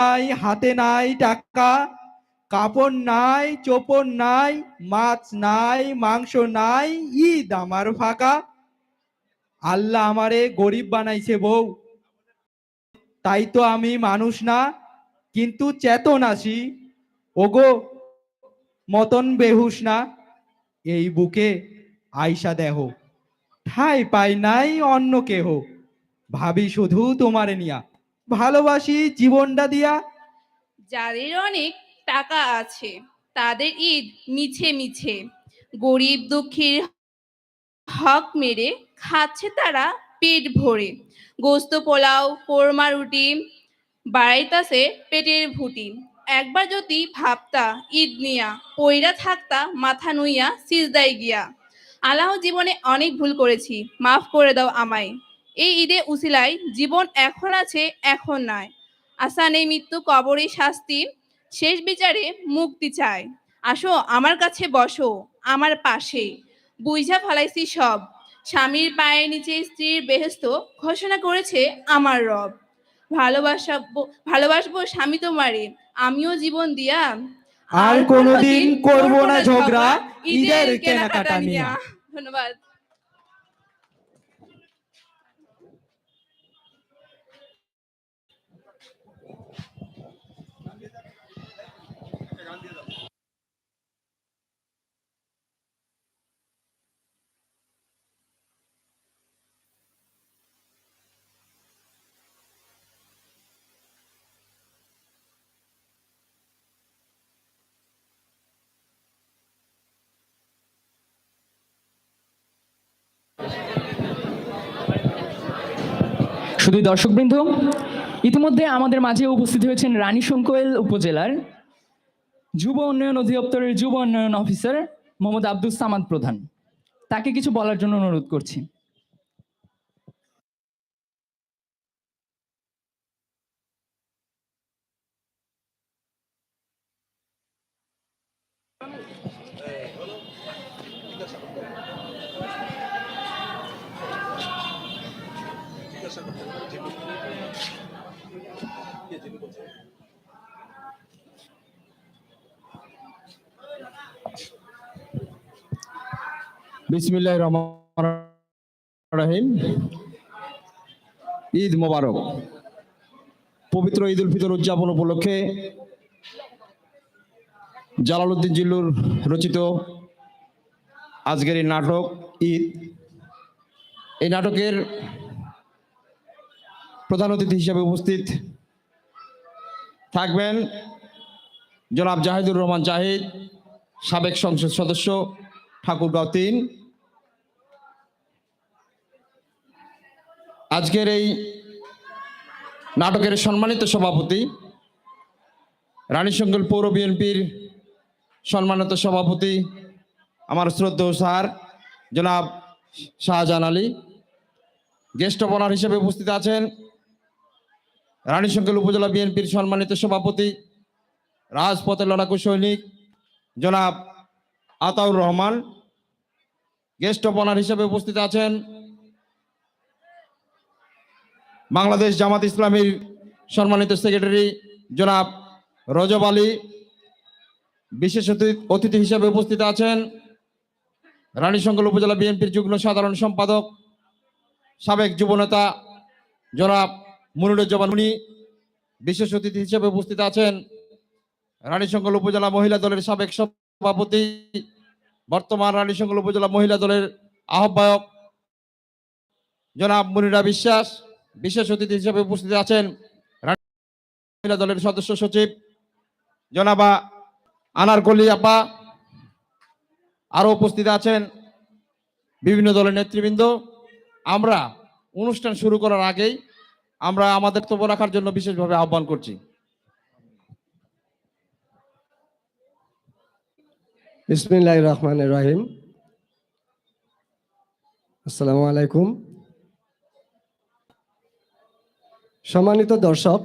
নাই, হাতে নাই টাকা, কাপড় নাই, চোপড় নাই, মাছ নাই, মাংস নাই, ঈদ আমার ফাঁকা। আল্লাহ আমারে গরিব বানাইছে বউ। তাই তো আমি মানুষ না, কিন্তু চেতন আসি ওগো, মতন বেহুস না। এই বুকে আইসা দেহ। ঠাই পাই নাই অন্য কেহ। ভাবি শুধু তোমারে নিয়া। ভালোবাসি জীবনটা দিয়া। যাদের অনেক টাকা আছে, তাদের ঈদ মিছে মিছে। গরিব দুঃখীর হক মেরে খাচ্ছে তারা পেট ভরে। গোস্ত, পোলাও, কোরমা, রুটি বাড়াইতাছে পেটের ভুটি। একবার যদি ভাবতা, ঈদ নিয়া পইরা থাকতা, মাথা নুইয়া, সিজদায় গিয়া। আল্লাহ জীবনে অনেক ভুল করেছি, মাফ করে দাও আমায়। এই ঈদে উসিলায় জীবন এখন আছে এখন নয়। আশা নেই মৃত্যু কবরে শাস্তি শেষ বিচারে মুক্তি চায়। আসো আমার কাছে বসো আমার পাশে। বুঝা ফলাইছি সব স্বামীর পায়ের নিচে স্ত্রীর বেহেস্ত ঘোষণা করেছে আমার রব। ভালোবাসা ভালোবাসবো স্বামী তোমারে আমিও জীবন দিয়া। আর কোনোদিন করব না ঝগড়া ঈদের কেনাকাটা নিয়া। ধন্যবাদ। শুধু দর্শকবৃন্দ, ইতিমধ্যে আমাদের মাঝে উপস্থিত হয়েছেন রানী শঙ্কোয়েল উপজেলার যুব উন্নয়ন অধিদপ্তরের যুব উন্নয়ন অফিসার মোহাম্মদ আব্দুল সামাদ প্রধান। তাকে কিছু বলার জন্য অনুরোধ করছি। বিসমিল্লাহ রহমান রহিম। ঈদ মোবারক। পবিত্র ঈদ উল ফিতর উদযাপন উপলক্ষে জালালউদ্দিন জিল্লুর রচিত আজকের এই নাটক ঈদ। এই নাটকের প্রধান অতিথি হিসেবে উপস্থিত থাকবেন জনাব জাহিদুর রহমান জাহিদ, সাবেক সংসদ সদস্য ঠাকুরগাঁও তিন। আজকের এই নাটকের সম্মানিত সভাপতি রানীশঙ্কল পৌর বিএনপির সম্মানিত সভাপতি, আমার শ্রদ্ধেয় স্যার, জনাব শাহজাহান আলী, গেস্ট অনার হিসেবে উপস্থিত আছেন রানীশঙ্কল উপজেলা বিএনপির সম্মানিত সভাপতি, রাজপথের লড়াকু সৈনিক, জনাব আতাউর রহমান, গেস্ট অনার হিসেবে উপস্থিত আছেন বাংলাদেশ জামাত ইসলামীর সম্মানিত সেক্রেটারি জনাব রজব আলী, বিশেষ অতি- অতিথি হিসেবে উপস্থিত আছেন রানীশঙ্কল উপজেলা বিএনপির যুগ্ম সাধারণ সম্পাদক, সাবেক যুবনেতা জনাব মনিরুজ্জামান মুনি বিশেষ অতিথি হিসেবে উপস্থিত আছেন রানীশঙ্কল উপজেলা মহিলা দলের সাবেক সভাপতি, বর্তমান রানীশঙ্কল উপজেলা মহিলা দলের আহ্বায়ক জনাব মুনিরা বিশ্বাস বিশেষ অতিথি হিসেবে উপস্থিত আছেন মহিলা দলের সদস্য সচিব, জনাবা আনারকলি আপা। আরও উপস্থিত আছেন বিভিন্ন দলের নেতৃবৃন্দ। আমরা অনুষ্ঠান শুরু করার আগেই আমরা আমাদের বক্তব্য রাখার জন্য বিশেষভাবে আহ্বান করছি। বিসমিল্লাহ রহমান রহিম। আসসালামু আলাইকুম। সম্মানিত দর্শক